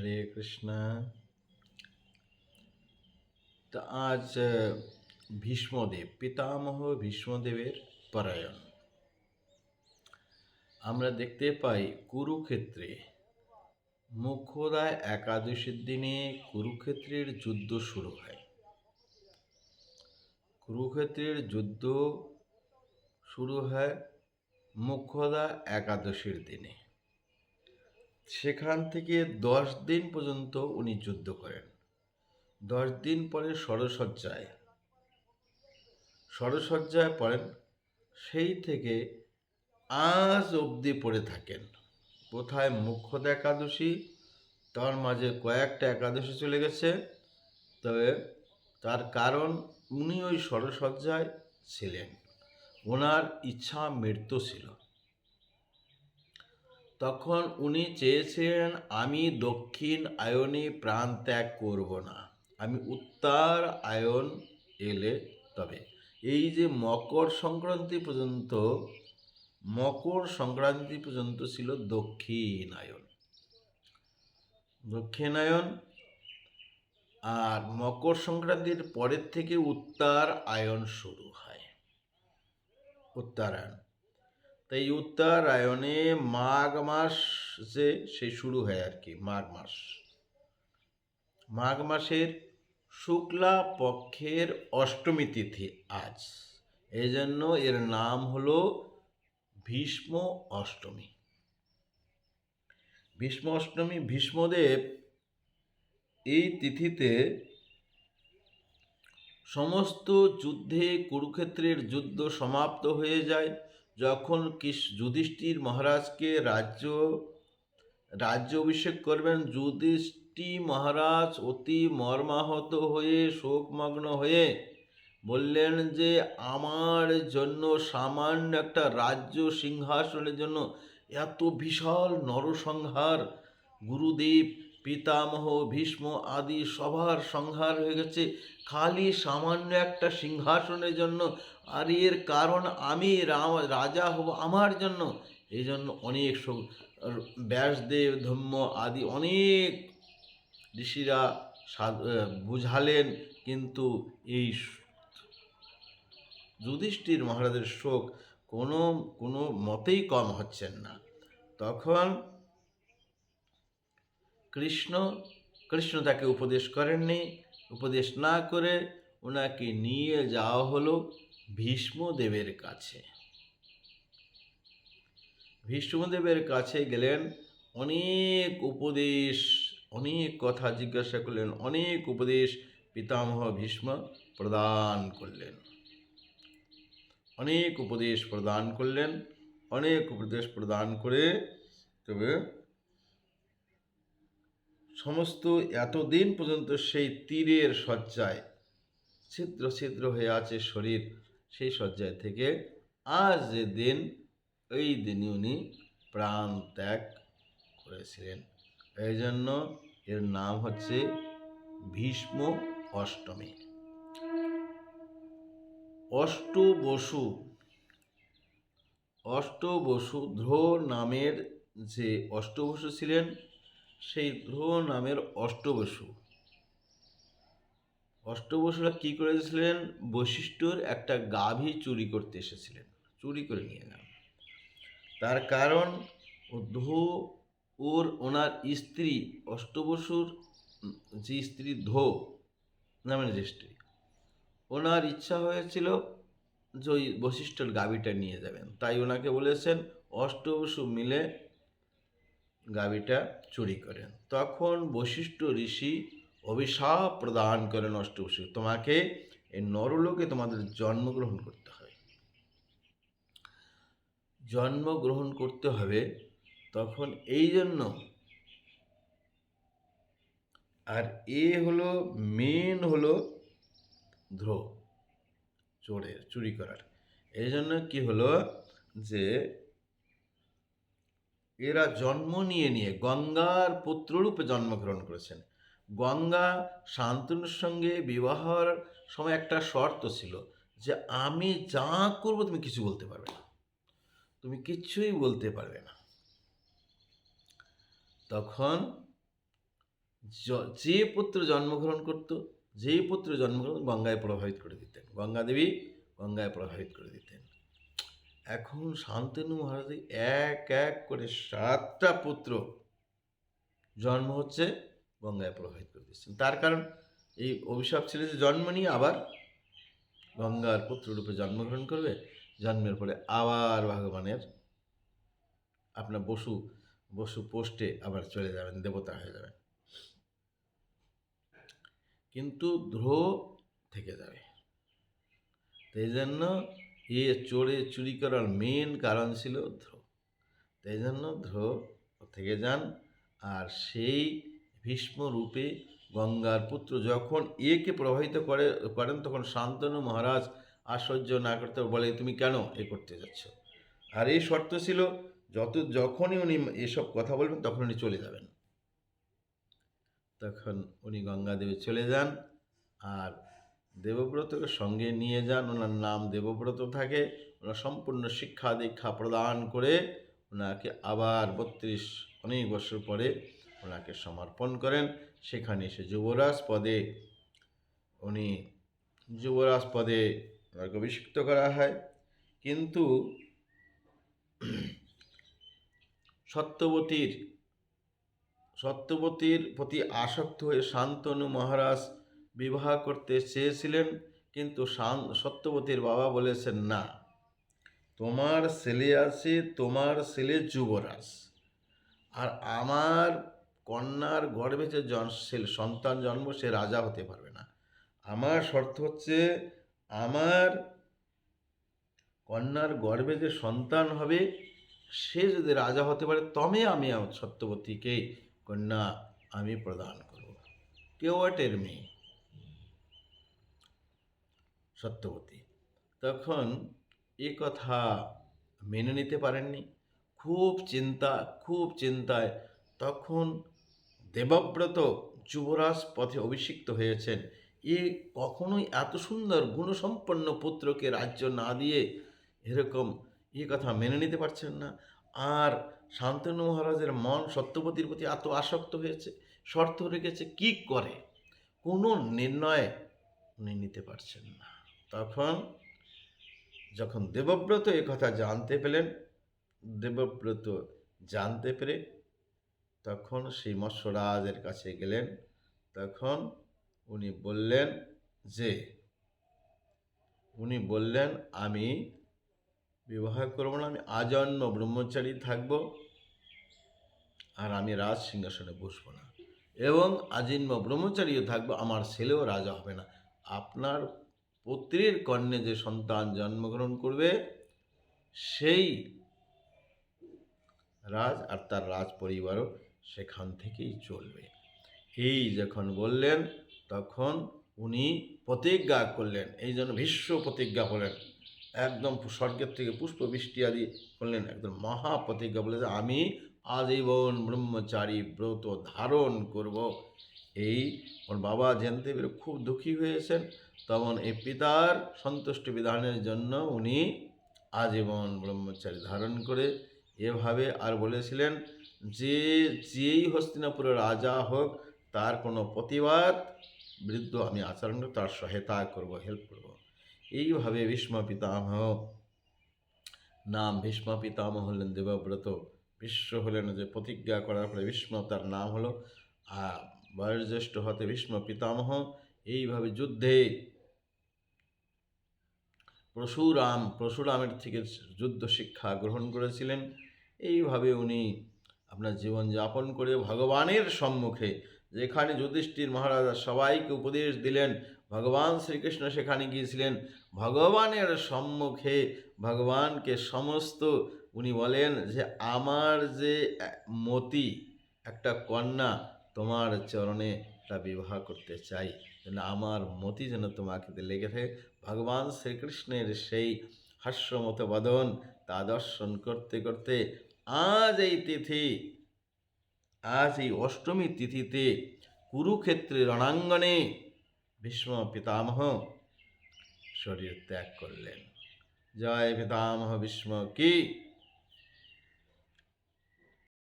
হরে কৃষ্ণ তো আজ ভীষ্মদেব পিতামহ ভীষ্মদেবের পরায়ণ আমরা দেখতে পাই কুরুক্ষেত্রে মুখ্যদায় একাদশীর দিনে কুরুক্ষেত্রের যুদ্ধ শুরু হয় কুরুক্ষেত্রের যুদ্ধ শুরু হয় মুখ্যদা একাদশীর দিনে সেখান থেকে দশ দিন পর্যন্ত উনি যুদ্ধ করেন। দশ দিন পরে ষড়সজ্জায়। ষড়সজ্জায় পড়েন, সেই থেকে আজ অবধি পড়ে থাকেন। কোথায় মুখ্যত একাদশী, তার মাঝে কয়েকটা একাদশী চলে গেছে, তবে তার কারণ উনি ওই ষড়সজ্জায় ছিলেন। ওনার ইচ্ছা মৃত্যু ছিল। তখন উনি চেয়েছিলেন, আমি দক্ষিণ আয়নে প্রাণ ত্যাগ করব না। আমি উত্তর আয়ন এলে তবে। এই যে মকর সংক্রান্তি পর্যন্ত, মকর সংক্রান্তি পর্যন্ত ছিল দক্ষিণায়ন দক্ষিণায়ন আর মকর সংক্রান্তির পরের থেকে উত্তর আয়ন শুরু হয়। উত্তরায়ণ। তাই উত্তরায়ণে মাঘ মাস যে, সে শুরু হয় আর কি, মাঘ মাস। মাঘ মাসের শুক্লা পক্ষের অষ্টমী তিথি আজ। এই জন্য এর নাম হলো ভীষ্ম অষ্টমী। ভীষ্ম অষ্টমী, ভীষ্মদেব এই তিথিতে সমস্ত যুদ্ধে, কুরুক্ষেত্রের যুদ্ধ সমাপ্ত হয়ে যায়। যখন কিস যুধিষ্ঠির মহারাজকে রাজ্য রাজ্য অভিষেক করবেন যুধিষ্ঠি মহারাজ অতি মর্মাহত হয়ে, শোকমগ্ন হয়ে বললেন যে, আমার জন্য সামান্য একটা রাজ্য সিংহাসনের জন্য এত বিশাল নরসংহার গুরুদেব পিতামহ, ভীষ্ম আদি সবার সংহার হয়ে গেছে। খালি সামান্য একটা সিংহাসনের জন্য আর এর কারণ আমি রাজা হব আমার জন্য। এই জন্য অনেক ব্যাসদেব, ধম্ম আদি অনেক ঋষিরা বুঝালেন। কিন্তু এই যুধিষ্ঠির মহারাজের শোক কোনো কোনো মতেই কম হচ্ছেন না। তখন কৃষ্ণ কৃষ্ণ তাকে উপদেশ করেননি, উপদেশ না করে ওনাকে নিয়ে যাওয়া হলো ভীষ্মদেবের কাছে। ভীষ্মদেবের কাছে গেলেন, অনেক উপদেশ, অনেক কথা জিজ্ঞাসা করলেন, অনেক উপদেশ পিতামহ ভীষ্ম প্রদান করলেন। অনেক উপদেশ প্রদান করলেন, অনেক উপদেশ প্রদান করে তবে সমস্ত এতদিন পর্যন্ত সেই তীরের শয্যায় ছিদ্র ছিদ্র হয়ে আছে শরীর, সেই শয্যায় থেকে আজ যে দিন, এই দিনই উনি প্রাণ ত্যাগ করেছিলেন। এই জন্য এর নাম হচ্ছে ভীষ্ম অষ্টমী। অষ্ট বসু অষ্ট বসু ধ্রুব নামের যে অষ্টবসু ছিলেন সেই ধ্রুব নামের অষ্টবসু। অষ্টবসুরা কি করেছিলেন বৈশিষ্ট্যর একটা গাভী চুরি করতে এসেছিলেন। চুরি করে নিয়ে গেল। তার কারণ ধো ওর ওনার স্ত্রী, অষ্টবসুর যে স্ত্রী ধো নামের যে স্ত্রী, ওনার ইচ্ছা হয়েছিল যে ওই বৈশিষ্ট্যর গাভীটা নিয়ে যাবেন। তাই ওনাকে বলেছেন, অষ্টবসু মিলে গাভীটা চুরি করেন তখন বৈশিষ্ট্য ঋষি অভিশাপ প্রদান করেন অষ্টবসু তোমাকে এই নরলোকে তোমাদের জন্মগ্রহণ করতে হবে। জন্মগ্রহণ করতে হবে তখন এই জন্য। আর এ হলো মেন হলো ধ্রুব চোরের, চুরি করার। এই জন্য কি হলো যে এরা জন্ম নিয়ে নিয়ে গঙ্গার পুত্ররূপে জন্মগ্রহণ করেছেন। গঙ্গা শান্তনুর সঙ্গে বিবাহর সময় একটা শর্ত ছিল যে আমি যা করব তুমি কিছু বলতে পারবে না। তুমি কিছুই বলতে পারবে না। তখন যে পুত্র জন্মগ্রহণ করত, যেই পুত্র জন্মগ্রহণ গঙ্গায় প্রভাবিত করে দিতেন। গঙ্গা দেবী গঙ্গায় প্রভাবিত করে দিতেন। এখন শান্তনু মহারাজ এক এক করে সাতটা পুত্র জন্ম হচ্ছে গঙ্গায় প্রভাবিত করে দিচ্ছেন তার কারণ এই অভিশাপ ছিল যে জন্ম নিয়ে আবার গঙ্গার পুত্ররূপে জন্মগ্রহণ করবে, জন্মের পরে আবার ভগবানের আপনার বসু বসু পোস্টে আবার চলে যাবেন, দেবতা হয়ে যাবেন। কিন্তু ধ্রুব থেকে যাবে। তাই জন্য এ চোরে চুরি করার মেন কারণ ছিল ধ্রুব তাই জন্য ধ্রুব থেকে যান আর সেই ভীষ্ম রূপে গঙ্গার পুত্র যখন একে প্রভাবিত করে, করেন, তখন শান্তনু মহারাজ আশ্চর্য না করতে বলে, তুমি কেন এ করতে যাচ্ছ? আর এই শর্ত ছিল, যত, যখনই উনি এসব কথা বলবেন, তখন উনি চলে যাবেন। তখন উনি গঙ্গা দেবী চলে যান আর দেবব্রতকে সঙ্গে নিয়ে যান, ওনার নাম দেবব্রত থাকে। ওনার সম্পূর্ণ শিক্ষা দীক্ষা প্রদান করে ওনাকে আবার বত্রিশ, অনেক বছর পরে ওনাকে সমর্পণ করেন। সেখানে এসে যুবরাজ পদে, উনি যুবরাজ পদে ওনাকে অভিষিক্ত করা হয়। কিন্তু সত্যবতীর সত্যবতীর প্রতি আসক্ত হয়ে শান্তনু মহারাজ বিবাহ করতে চেয়েছিলেন, কিন্তু সত্যবতীর বাবা বলেছেন, না, তোমার ছেলে আছে, তোমার ছেলে যুবরাজ। আর আমার কন্যার গর্ভে যে জন- সন্তান জন্ম, সে রাজা হতে পারবে না। আমার শর্ত হচ্ছে, আমার কন্যার গর্ভে যে সন্তান হবে, সে যদি রাজা হতে পারে, তবে আমি সত্যবতীকে কন্যা আমি প্রদান করব। কেওয়াটের মেয়ে। সত্যবতী। তখন এ কথা মেনে নিতে পারেননি। খুব চিন্তা, খুব চিন্তায় তখন দেবব্রত যুবরাজ পথে অভিষিক্ত হয়েছেন। এ কখনোই এত সুন্দর, গুণসম্পন্ন পুত্রকে রাজ্য না দিয়ে এরকম এ কথা মেনে নিতে পারছেন না। আর শান্তনু মহারাজের মন সত্যপতির প্রতি এত আসক্ত হয়েছে, শর্ত রেখেছে কি করে? কোনো নির্ণয় উনি নিতে পারছেন না। তখন যখন দেবব্রত কথা জানতে পেলেন, দেবব্রত জানতে পেরে তখন সেই মৎস্যরাজের কাছে গেলেন। তখন উনি বললেন যে, উনি বললেন, আমি বিবাহ করব না, আমি আজন্ম ব্রহ্মচারী থাকব আর আমি রাজ সিংহাসনে বসবো না। এবং আজন্ম ব্রহ্মচারীও থাকব, আমার ছেলেও রাজা হবে না। আপনার পুত্রের কন্যে যে সন্তান জন্মগ্রহণ করবে, সেই রাজ আর তার রাজ পরিবারও সেখান থেকেই চলবে। এই যখন বললেন, তখন উনি প্রতিজ্ঞা করলেন, এই জন্য ভীষ্ম প্রতিজ্ঞা করলেন। একদম স্বর্গের থেকে পুষ্প বৃষ্টি আদি করলেন, একদম মহা প্রতিজ্ঞা বলে আমি আজীবন ব্রহ্মচারী ব্রত ধারণ করব। এই ওর বাবা জানতে পেরে খুব দুঃখী হয়েছেন। তখন এই পিতার সন্তুষ্টি বিধানের জন্য উনি আজীবন ব্রহ্মচারী ধারণ করে এভাবে আর বলেছিলেন যে, যেই হস্তিনাপুরের রাজা হোক, তার কোনো প্রতিবাদ বৃদ্ধ আমি আচরণ তার সহায়তা করব হেল্প করব। এইভাবে ভীষ্ম পিতামহ, নাম ভীষ্ম পিতামহ হলেন দেবব্রত। বিশ্ব হলেন যে প্রতিজ্ঞা করার পরে ভীষ্ম তার নাম হলো আর বয়োজ্যেষ্ঠ হতে ভীষ্ম পিতামহ এইভাবে যুদ্ধে পরশুরাম পরশুরামের থেকে যুদ্ধ শিক্ষা গ্রহণ করেছিলেন। এইভাবে উনি আপনার জীবন যাপন করে ভগবানের সম্মুখে যেখানে যুধিষ্ঠির মহারাজা সবাইকে উপদেশ দিলেন, ভগবান শ্রীকৃষ্ণ সেখানে গিয়েছিলেন, ভগবানের সম্মুখে ভগবানকে সমস্ত উনি বলেন যে, আমার যে মতি, একটা কন্যা তোমার চরণে তা বিবাহ করতে চাই। যেন আমার মতি যেন তোমাকে লেগে থাকে। ভগবান শ্রীকৃষ্ণের সেই হাস্যমত বদন তা দর্শন করতে করতে আজ এই তিথি, আজ এই অষ্টমী তিথিতে কুরুক্ষেত্রে রণাঙ্গনে ভীষ্ম পিতামহ শরীর ত্যাগ করলেন। জয় পিতামহ ভীষ্ম কি